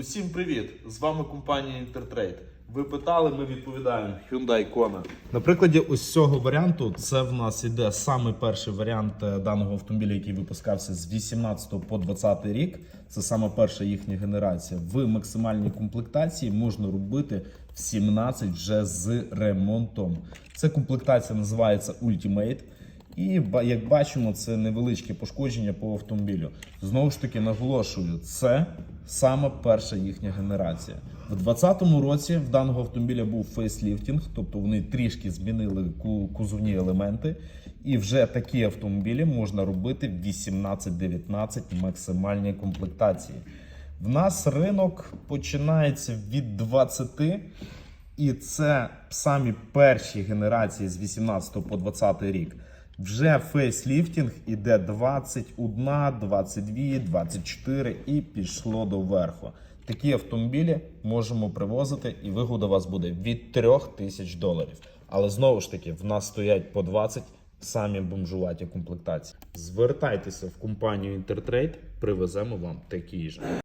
Усім привіт! З вами компанія Intertrade. Ви питали, ми відповідаємо. Hyundai Kona. На прикладі ось цього варіанту, це в нас іде саме перший варіант е, даного автомобіля, який випускався з 18 по 20 рік. Це саме перша їхня генерація. В максимальній комплектації можна робити в 17 вже з ремонтом. Ця комплектація називається Ultimate. І як бачимо, це невеличке пошкодження по автомобілю. Знову ж таки, наголошую, це саме перша їхня генерація. В 2020 році в даного автомобіля був фейсліфтінг, тобто вони трішки змінили кузовні елементи. І вже такі автомобілі можна робити в 18-19 максимальній комплектації. В нас ринок починається від 20. І це самі перші генерації з 18 по 20 рік. Вже фейсліфтінг іде 21, 22, 24 і пішло до верху. Такі автомобілі можемо привозити, і вигода у вас буде від 3 тисяч доларів. Але знову ж таки, в нас стоять по 20 самі бомжуваті комплектації. Звертайтеся в компанію Intertrade, привеземо вам такі ж.